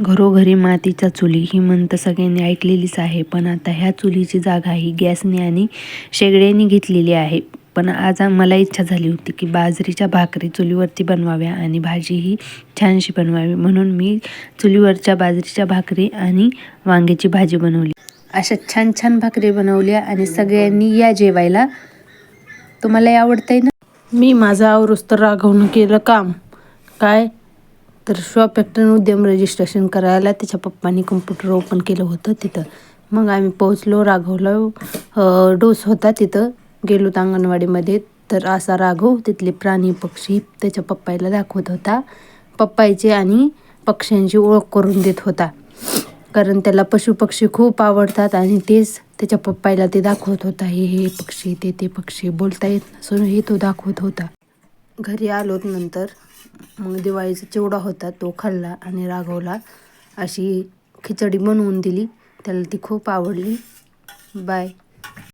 घरोघरी मातीच्या चुली ही म्हणतं सगळ्यांनी ऐकलेलीच आहे. पण आता ह्या चुलीची जागा ही गॅसने आणि शेगड्याने घेतलेली आहे. पण आज मला इच्छा झाली होती की बाजरीच्या भाकरी चुलीवरती बनवाव्या आणि भाजी ही छानशी बनवावी. म्हणून मी चुलीवरच्या बाजरीच्या भाकरी आणि वांग्याची भाजी बनवली. अशा छान छान भाकरी बनवल्या आणि सगळ्यांनी या जेवायला. तुम्हाला आवडतंय ना? मी माझं आवरूस तर केलं काम. काय? तर शॉप ॲक्टर उद्यम रजिस्ट्रेशन करायला त्याच्या पप्पांनी कम्प्युटर ओपन केलं होतं तिथं. मग आम्ही पोहोचलो राघवला डोस होता तिथं. गेलो तर अंगणवाडीमध्ये. तर असा राघव तिथले प्राणी पक्षी त्याच्या पप्पाईला दाखवत होता. पप्पायचे आणि पक्ष्यांची ओळख करून देत होता. कारण त्याला पशुपक्षी खूप आवडतात आणि तेच त्याच्या पप्पाईला ते दाखवत होता. हे हे पक्षी ते ते पक्षी बोलता येत नसून हे तो दाखवत होता. घरी आलोत नंतर मग दिवाळीचा चिवडा होता तो खाल्ला आणि राघवला अशी खिचडी बनवून दिली. त्याला ती खूप आवडली. बाय.